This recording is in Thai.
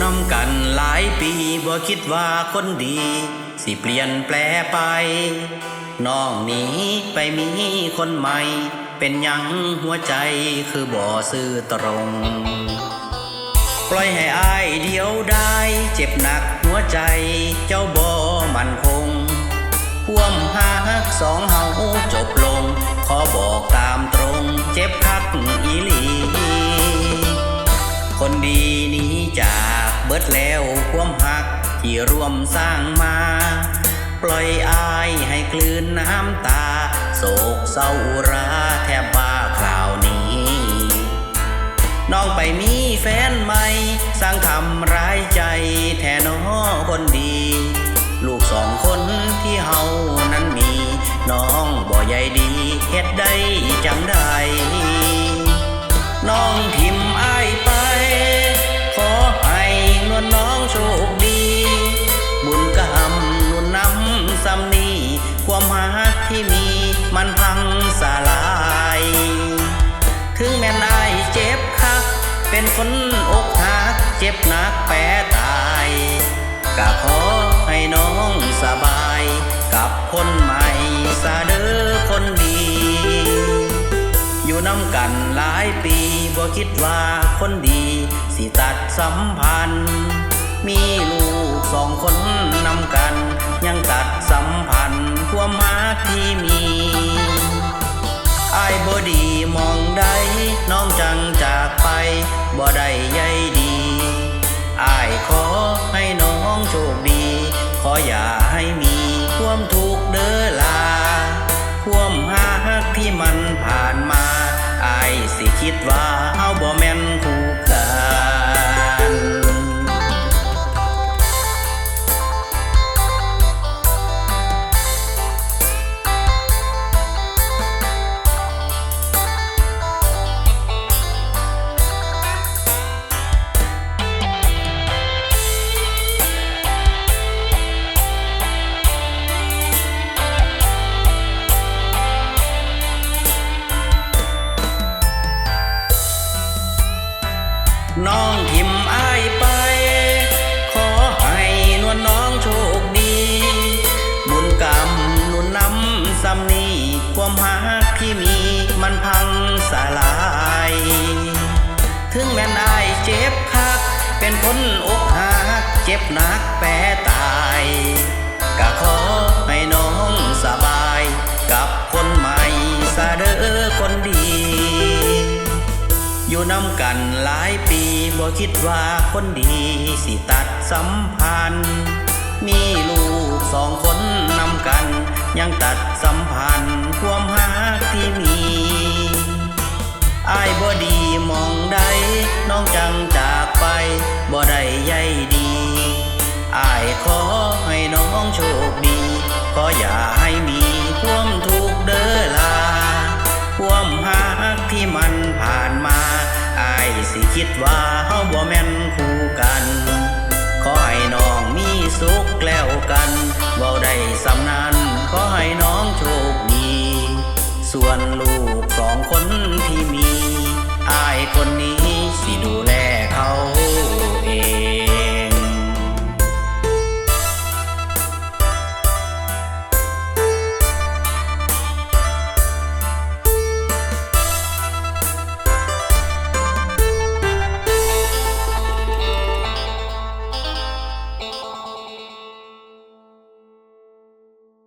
่นำกันหลายปีบ่คิดว่าคนดี สิเปลี่ยนแปลไป น้องหนีไปมีคนใหม่ เป็นยังหัวใจคือบ่ซื่อตรง ปล่อยให้อายเดียวได้เจ็บหนักหัวใจเจ้าบ่มันคงพ่วมหาฮักสองเฮาจบลง ขอบอกตามตรงเจ็บคักอีหลีคนดีหนี้จาก เบิดแล้วความหักที่ร่วมสร้างมา ปล่อยอายให้กลืนน้ำตา โศกเศร้าราแทบบ้าคราวนี้ น้องไปมีแฟนใหม่ สร้างทำร้ายใจ เป็นคนอกหักเจ็บหนักแปรตายก็ขอให้น้องสบายกับคนใหม่ซาเด้อคนดี อยู่น้ำกันหลายปีบ่คิดว่าคนดี สิตัดสัมพันธ์ มีลูกสองคนนำกัน ยังตัดสัมพันธ์ความหาที่มีไอายบ่ดีมอง ออย่าให้มีความทุกข์เด้อลา ความหักที่มันผ่านมา ไอสิคิดว่าเอาบ่แม่น น้องทิมอายไป ขอให้นวลน้องโชคดี บุญกรรมนุนนำซ้ำนี้ความหักที่มีมันพังสลาย ถึงแม้นอายเจ็บคัก เป็นคนอกหัก เจ็บหนักแปรตา อยู่น้ำกันหลายปีบ่คิดว่าคนดีสิตัดสัมพันธ์ มีลูกสองคนนำกัน ยังตัดสัมพันธ์ความหักที่มีอายบ่ดีมองได้น้องจังจากไปบ่ได้ใยดีอายขอให้น้องโชคดี ขออย่าให้มีความทุ สิคิดว่าเฮาบ่แม่นคู่กัน ขอให้น้องมีสุขแล้วกันเว้าได้สำนันขอให้น้องโชคดี ส่วนลูกสองคนที่มีอายคนนี้